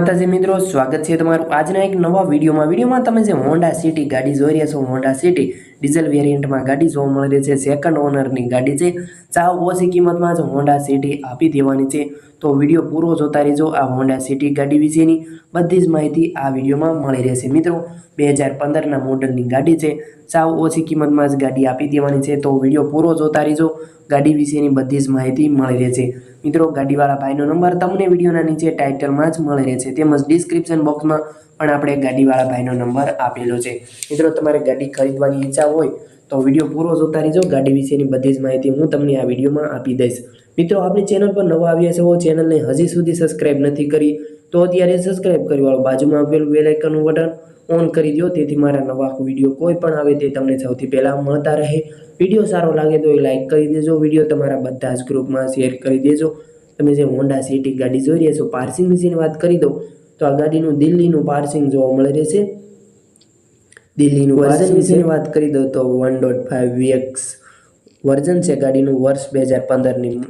માતાજી મિત્રો, સ્વાગત છે તમારું આજના એક નવા વિડીયોમાં. વિડીયોમાં તમે જે હોન્ડા સિટી ગાડી જોઈ રહ્યા છો હોન્ડા સિટી ડીઝલ વેરિયન્ટમાં ગાડી જોવા મળી રહી છે. સેકન્ડ ઓનરની ગાડી છે. સાવ ઓછી કિંમતમાં જ હોન્ડા સિટી આપી દેવાની છે. તો વીડિયો પૂરો જોતા રહેજો. આ હોન્ડા સિટી ગાડી વિશેની બધી જ માહિતી આ વિડીયોમાં મળી રહેશે. મિત્રો, બે હજાર પંદરના મોડલની ગાડી છે. સાવ ઓછી કિંમતમાં જ ગાડી આપી દેવાની છે. તો વીડિયો પૂરો જોતા રહેજો. ગાડી વિશેની બધી જ માહિતી મળી રહેશે. મિત્રો, ગાડીવાળા ભાઈનો નંબર તમને વિડીયોના નીચે ટાઇટલમાં જ મળી રહે છે તેમજ ડિસ્ક્રિપ્શન બોક્સમાં પણ આપણે ગાડીવાળા ભાઈનો નંબર આપેલો છે. મિત્રો, તમારે ગાડી ખરીદવાની ઈચ્છા હોય તો વીડિયો પૂરો જોતા રહેજો. ગાડી વિશેની બધી જ માહિતી હું તમને આ વિડીયોમાં આપી દઈશ. મિત્રો આપણી ચેનલ પર નવા આવ્યા છો ચેનલને હજી સુધી સબસ્ક્રાઇબ નથી કરી તો અત્યારે સબસ્ક્રાઇબ કરી વાળો. બાજુમાં આપેલું બેલ આઇકનનું બટન ઓન કરી દો તેથી મારા નવા વીડિયો કોઈ પણ આવે તે તમને સૌથી પહેલાં મળતા રહે. વીડિયો સારો લાગે તો એ લાઇક કરી દેજો. વીડિયો તમારા બધા જ ગ્રુપમાં શેર કરી દેજો. તમે જે હોન્ડા સિટી ગાડી જોઈ રહ્યા છો પાર્સિંગ વિશેની વાત કરી દો તો આ ગાડીનું દિલ્હીનું પાર્સિંગ જોવા મળી રહેશે. દિલ્હીનું વર્ઝન વિશેની વાત કરી દો તો one dot five VX version છે ગાડીનું, વર્ષ બે હજાર પંદરની,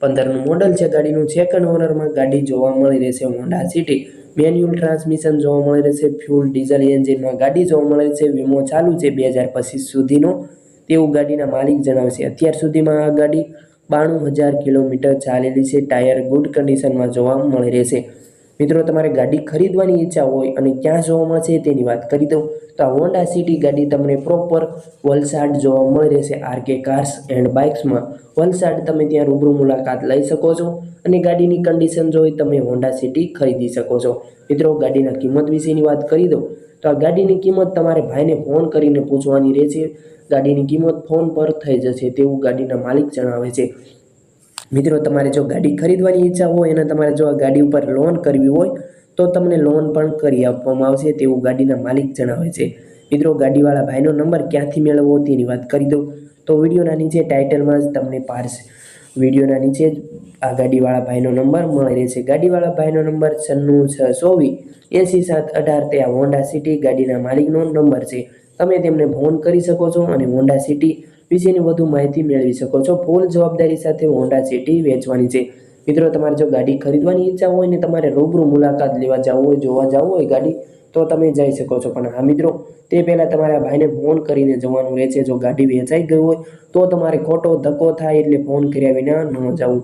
પંદરનું મોડલ છે ગાડીનું. સેકન્ડ ઓનરમાં ગાડી જોવા મળી રહેશે હોન્ડા સિટી મેન્યુઅલ ટ્રાન્સમિશન જોવા મળી રહેશે. ફ્યુલ ડીઝલ એન્જિનમાં ગાડી જોવા મળે છે વીમો ચાલુ છે બે હજાર પચીસ સુધીનો. તેવું ગાડીના માલિક જણાવશે. અત્યાર સુધીમાં આ ગાડી બાણું હજાર કિલોમીટર ચાલેલી છે. ટાયર ગુડ કન્ડિશનમાં જોવા મળી રહેશે. મિત્રો, તમારે ગાડી ખરીદવાની ઈચ્છા હોય અને ક્યાં જોવા મળશે તેની વાત કરી દઉં. તો આ હોન્ડા સિટી ગાડી તમને પ્રોપર વલસાડ જોવા મળી રહેશે આરકે કાર્સ એન્ડ બાઇક્સમાં વલસાડ તમે ત્યાં રૂબરૂ મુલાકાત લઈ શકો છો અને ગાડીની કન્ડિશન જોઈ તમે હોન્ડા સિટી ખરીદી શકો છો. મિત્રો, ગાડીના કિંમત વિશેની વાત કરી દઉં. તો આ ગાડીની કિંમત તમારે ભાઈને ફોન કરીને પૂછવાની રહેશે. ગાડીની કિંમત ફોન પર થઈ જશે તેવું ગાડીના માલિક જણાવે છે. મિત્રો, તમારે જો ગાડી ખરીદવાની ઈચ્છા હોય અને તમારે જો આ ગાડી ઉપર લોન કરવી હોય, તો તમને લોન પણ કરી આપવામાં આવશે તેવું ગાડીના માલિક જણાવે છે. મિત્રો, ગાડીવાળા ભાઈનો નંબર ક્યાંથી મેળવવો તેની વાત કરી દઉં. તો વિડીયોના નીચે ટાઇટલમાં જ તમને પાર્સ વિડીયોના નીચે જ આ ગાડીવાળા ભાઈનો નંબર મળી રહેશે. ગાડીવાળા ભાઈનો નંબર છન્નું છ ચોવીસ એંસી સાત અઢાર તે આ હોન્ડા સિટી ગાડીના માલિકનો નંબર છે. તમે તેમને ફોન કરી શકો છો અને હોન્ડા સિટી વિશેની વધુ માહિતી મેળવી શકો છો. ફૂલ જવાબદારી સાથે હોન્ડા સિટી વેચવાની છે. મિત્રો, તમારે જો ગાડી ખરીદવાની ઈચ્છા હોય ને તમારે રૂબરૂ મુલાકાત લેવા જવું હોય, જોવા જવું હોય ગાડી, તો તમે જઈ શકો છો. પણ હા, મિત્રો, તે પહેલાં તમારા ભાઈને ફોન કરીને જવાનું રહેશે. જો ગાડી વેચાઈ ગઈ હોય, તો તમારે ખોટો ધક્કો થાય એટલે ફોન કર્યા વિના ન જવું.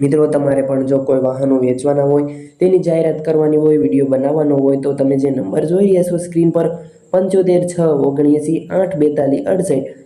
મિત્રો, તમારે પણ જો કોઈ વાહનો વેચવાના હોય, તેની જાહેરાત કરવાની હોય, વીડિયો બનાવવાનો હોય, તો તમે જે નંબર જોઈ રહ્યા છો સ્ક્રીન પર, પંચોતેર છ ઓગણએંસી આઠ બેતાલીસ અડસઠ